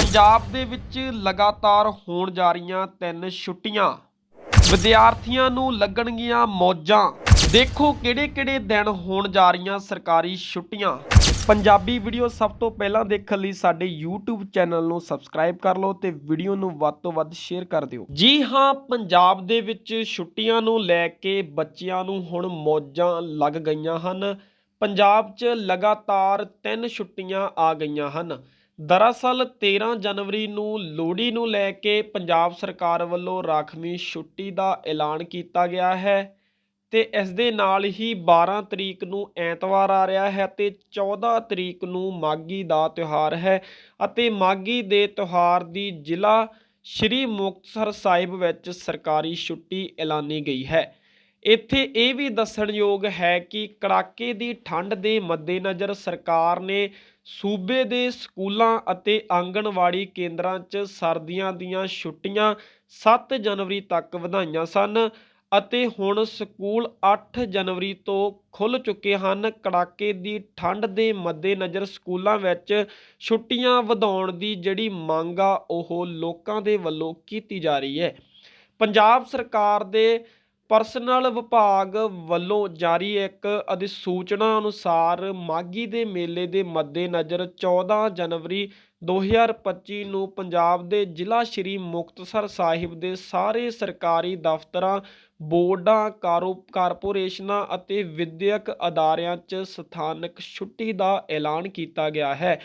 ਪੰਜਾਬ ਦੇ ਵਿੱਚ ਲਗਾਤਾਰ ਹੋਣ ਜਾ ਰਹੀਆਂ ਤਿੰਨ ਛੁੱਟੀਆਂ। ਵਿਦਿਆਰਥੀਆਂ ਨੂੰ ਲੱਗਣਗੀਆਂ ਮੌਜਾਂ। ਦੇਖੋ ਕਿਹੜੇ-ਕਿਹੜੇ ਦਿਨ ਹੋਣ ਜਾ ਰਹੀਆਂ ਸਰਕਾਰੀ ਛੁੱਟੀਆਂ। ਪੰਜਾਬੀ ਵੀਡੀਓ ਸਭ ਤੋਂ ਪਹਿਲਾਂ ਦੇਖਣ ਲਈ ਸਾਡੇ YouTube ਚੈਨਲ ਨੂੰ ਸਬਸਕ੍ਰਾਈਬ ਕਰ ਲਓ ਤੇ ਵੀਡੀਓ ਨੂੰ ਵੱਧ ਤੋਂ ਵੱਧ ਸ਼ੇਅਰ ਕਰ ਦਿਓ। ਜੀ ਹਾਂ, ਪੰਜਾਬ ਦੇ ਵਿੱਚ ਛੁੱਟੀਆਂ ਨੂੰ ਲੈ ਕੇ ਬੱਚਿਆਂ ਨੂੰ ਹੁਣ ਮੌਜਾਂ ਲੱਗ ਗਈਆਂ ਹਨ। ਪੰਜਾਬ 'ਚ ਲਗਾਤਾਰ ਤਿੰਨ ਛੁੱਟੀਆਂ ਆ ਗਈਆਂ ਹਨ। ਦਰਅਸਲ 13 ਜਨਵਰੀ ਨੂੰ ਲੋਹੜੀ ਨੂੰ ਲੈ ਕੇ ਪੰਜਾਬ ਸਰਕਾਰ ਵੱਲੋਂ ਰਾਖਵੀਂ ਛੁੱਟੀ ਦਾ ਐਲਾਨ ਕੀਤਾ ਗਿਆ ਹੈ ਤੇ ਇਸ ਦੇ ਨਾਲ ਹੀ 12 ਤਰੀਕ ਨੂੰ ਐਤਵਾਰ ਆ ਰਿਹਾ ਹੈ ਤੇ 14 ਤਰੀਕ ਨੂੰ ਮਾਗੀ ਦਾ ਤਿਉਹਾਰ ਹੈ ਅਤੇ ਮਾਗੀ ਦੇ ਤਿਉਹਾਰ ਦੀ ਜ਼ਿਲ੍ਹਾ ਸ਼੍ਰੀ ਮੁਕਤਸਰ ਸਾਹਿਬ ਵਿੱਚ ਸਰਕਾਰੀ ਛੁੱਟੀ ਐਲਾਨੀ ਗਈ ਹੈ। ਇੱਥੇ ਇਹ ਵੀ ਦੱਸਣਯੋਗ ਹੈ ਕਿ ਕੜਾਕੇ ਦੀ ਠੰਡ ਦੇ ਮੱਦੇਨਜ਼ਰ ਸਰਕਾਰ ਨੇ ਸੂਬੇ ਦੇ ਸਕੂਲਾਂ ਅਤੇ ਆਂਗਣਵਾੜੀ ਕੇਂਦਰਾਂ 'ਚ ਸਰਦੀਆਂ ਦੀਆਂ ਛੁੱਟੀਆਂ 7 ਜਨਵਰੀ ਤੱਕ ਵਧਾਈਆਂ ਸਨ ਅਤੇ ਹੁਣ ਸਕੂਲ 8 ਜਨਵਰੀ ਤੋਂ ਖੁੱਲ ਚੁੱਕੇ ਹਨ। ਕੜਾਕੇ ਦੀ ਠੰਡ ਦੇ ਮੱਦੇਨਜ਼ਰ ਸਕੂਲਾਂ ਵਿੱਚ ਛੁੱਟੀਆਂ ਵਧਾਉਣ ਦੀ ਜਿਹੜੀ ਮੰਗ ਆ, ਉਹ ਲੋਕਾਂ ਦੇ ਵੱਲੋਂ ਕੀਤੀ ਜਾ ਰਹੀ ਹੈ। ਪੰਜਾਬ ਸਰਕਾਰ ਦੇ ਪਰਸਨਲ ਵਿਭਾਗ ਵੱਲੋਂ ਜਾਰੀ ਇੱਕ ਅਧਿਸੂਚਨਾ ਅਨੁਸਾਰ ਮਾਗੀ ਦੇ ਮੇਲੇ ਦੇ ਮੱਦੇਨਜ਼ਰ 14 ਜਨਵਰੀ 2025 ਨੂੰ ਪੰਜਾਬ ਦੇ ਜ਼ਿਲ੍ਹਾ ਸ਼੍ਰੀ ਮੁਕਤਸਰ ਸਾਹਿਬ ਦੇ ਸਾਰੇ ਸਰਕਾਰੀ ਦਫ਼ਤਰਾਂ, ਬੋਰਡਾਂ, ਕਾਰੋ, ਕਾਰਪੋਰੇਸ਼ਨਾਂ ਅਤੇ ਵਿਦਿਅਕ ਅਦਾਰਿਆਂ 'ਚ ਸਥਾਨਕ ਛੁੱਟੀ ਦਾ ਐਲਾਨ ਕੀਤਾ ਗਿਆ ਹੈ।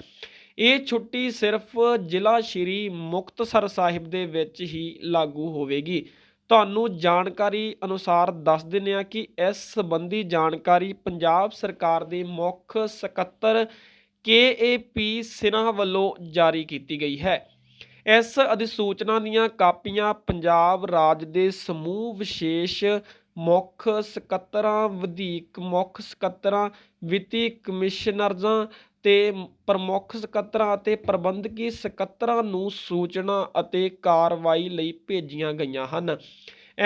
ਇਹ ਛੁੱਟੀ ਸਿਰਫ ਜ਼ਿਲ੍ਹਾ ਸ਼੍ਰੀ ਮੁਕਤਸਰ ਸਾਹਿਬ ਦੇ ਵਿੱਚ ਹੀ ਲਾਗੂ ਹੋਵੇਗੀ। ਤੁਹਾਨੂੰ ਜਾਣਕਾਰੀ ਅਨੁਸਾਰ ਦੱਸ ਦਿੰਦੇ ਹਾਂ ਕਿ ਇਸ ਸੰਬੰਧੀ ਜਾਣਕਾਰੀ ਪੰਜਾਬ ਸਰਕਾਰ ਦੇ ਮੁੱਖ ਸਕੱਤਰ ਕੇਏਪੀ ਸਿਨਹਾ ਵੱਲੋਂ ਜਾਰੀ ਕੀਤੀ ਗਈ ਹੈ। ਇਸ ਅਧਿਸੂਚਨਾ ਦੀਆਂ ਕਾਪੀਆਂ ਪੰਜਾਬ ਰਾਜ ਦੇ ਸਮੂਹ ਵਿਸ਼ੇਸ਼ ਮੁੱਖ ਸਕੱਤਰਾਂ, ਵਧੀਕ ਮੁੱਖ ਸਕੱਤਰਾਂ, ਵਿੱਤੀ ਕਮਿਸ਼ਨਰਜ਼ਾਂ ਤੇ ਪ੍ਰਮੁੱਖ ਸਕੱਤਰਾਂ ਅਤੇ ਪ੍ਰਬੰਧਕੀ ਸਕੱਤਰਾਂ ਨੂੰ ਸੂਚਨਾ ਅਤੇ ਕਾਰਵਾਈ ਲਈ ਭੇਜੀਆਂ ਗਈਆਂ ਹਨ।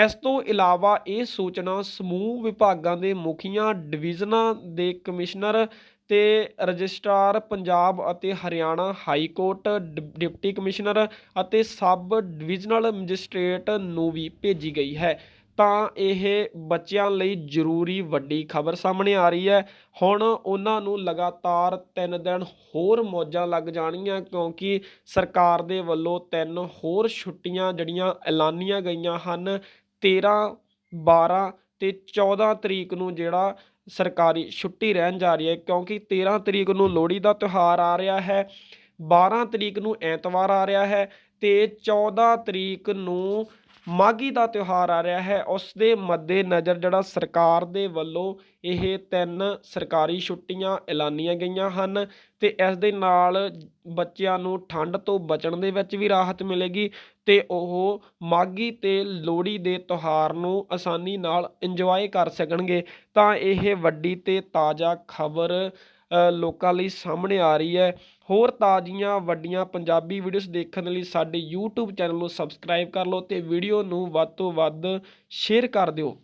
ਇਸ ਤੋਂ ਇਲਾਵਾ ਇਹ ਸੂਚਨਾ ਸਮੂਹ ਵਿਭਾਗਾਂ ਦੇ ਮੁਖੀਆਂ, ਡਿਵੀਜ਼ਨਾਂ ਦੇ ਕਮਿਸ਼ਨਰ ਤੇ ਰਜਿਸਟਰਾਰ ਪੰਜਾਬ ਅਤੇ ਹਰਿਆਣਾ ਹਾਈ ਕੋਰਟ ਡਿ- ਡਿਪਟੀ ਕਮਿਸ਼ਨਰ ਅਤੇ ਸਬ ਡਿਵੀਜ਼ਨਲ ਮੈਜਿਸਟ੍ਰੇਟ ਨੂੰ ਵੀ ਭੇਜੀ ਗਈ ਹੈ। ਤਾਂ ਇਹ ਬੱਚਿਆਂ ਲਈ ਜ਼ਰੂਰੀ ਵੱਡੀ ਖਬਰ ਸਾਹਮਣੇ ਆ ਰਹੀ ਹੈ। ਹੁਣ ਉਹਨਾਂ ਨੂੰ ਲਗਾਤਾਰ 3 ਦਿਨ ਹੋਰ ਮੌਜਾਂ ਲੱਗ ਜਾਣਗੀਆਂ ਕਿਉਂਕਿ ਸਰਕਾਰ ਦੇ ਵੱਲੋਂ ਤਿੰਨ ਹੋਰ ਛੁੱਟੀਆਂ ਜਿਹੜੀਆਂ ਐਲਾਨੀਆਂ ਗਈਆਂ ਹਨ 13 12 ਤੇ 14 ਤਰੀਕ ਨੂੰ ਜਿਹੜਾ ਸਰਕਾਰੀ ਛੁੱਟੀ ਰਹਿਣ ਜਾ ਰਹੀ ਹੈ ਕਿਉਂਕਿ 13 ਤਰੀਕ ਨੂੰ ਲੋਹੜੀ ਦਾ ਤਿਉਹਾਰ ਆ ਰਿਹਾ ਹੈ 12 ਤਰੀਕ ਨੂੰ ਐਤਵਾਰ ਆ ਰਿਹਾ ਹੈ ਤੇ 14 ਤਰੀਕ ਨੂੰ ਮਾਗੀ ਦਾ ਤਿਉਹਾਰ ਆ ਰਿਹਾ ਹੈ। ਉਸ ਦੇ ਮੱਦੇ ਨਜ਼ਰ ਜਿਹੜਾ ਸਰਕਾਰ ਦੇ ਵੱਲੋਂ ਇਹ ਤਿੰਨ ਸਰਕਾਰੀ ਛੁੱਟੀਆਂ ਐਲਾਨੀਆਂ ਗਈਆਂ ਹਨ ਤੇ ਇਸ ਦੇ ਨਾਲ ਬੱਚਿਆਂ ਨੂੰ ਠੰਡ ਤੋਂ ਬਚਣ ਦੇ ਵਿੱਚ ਵੀ ਰਾਹਤ ਮਿਲੇਗੀ ਤੇ ਉਹ ਮਾਗੀ ਤੇ ਲੋਹੜੀ ਦੇ ਤਿਉਹਾਰ ਨੂੰ ਆਸਾਨੀ ਨਾਲ ਇੰਜੋਏ ਕਰ ਸਕਣਗੇ। ਤਾਂ ਇਹ ਵੱਡੀ ਤੇ ਤਾਜ਼ਾ ਖਬਰ ਲੋਕਾਂ ਲਈ ਸਾਹਮਣੇ ਆ ਰਹੀ ਹੈ। ਹੋਰ ਤਾਜ਼ੀਆਂ ਵੱਡੀਆਂ ਪੰਜਾਬੀ ਵੀਡੀਓਜ਼ ਦੇਖਣ ਲਈ ਸਾਡੇ YouTube ਚੈਨਲ ਨੂੰ ਸਬਸਕ੍ਰਾਈਬ ਕਰ ਲਓ ਤੇ ਵੀਡੀਓ ਨੂੰ ਵੱਧ ਤੋਂ ਵੱਧ ਸ਼ੇਅਰ ਕਰ ਦਿਓ।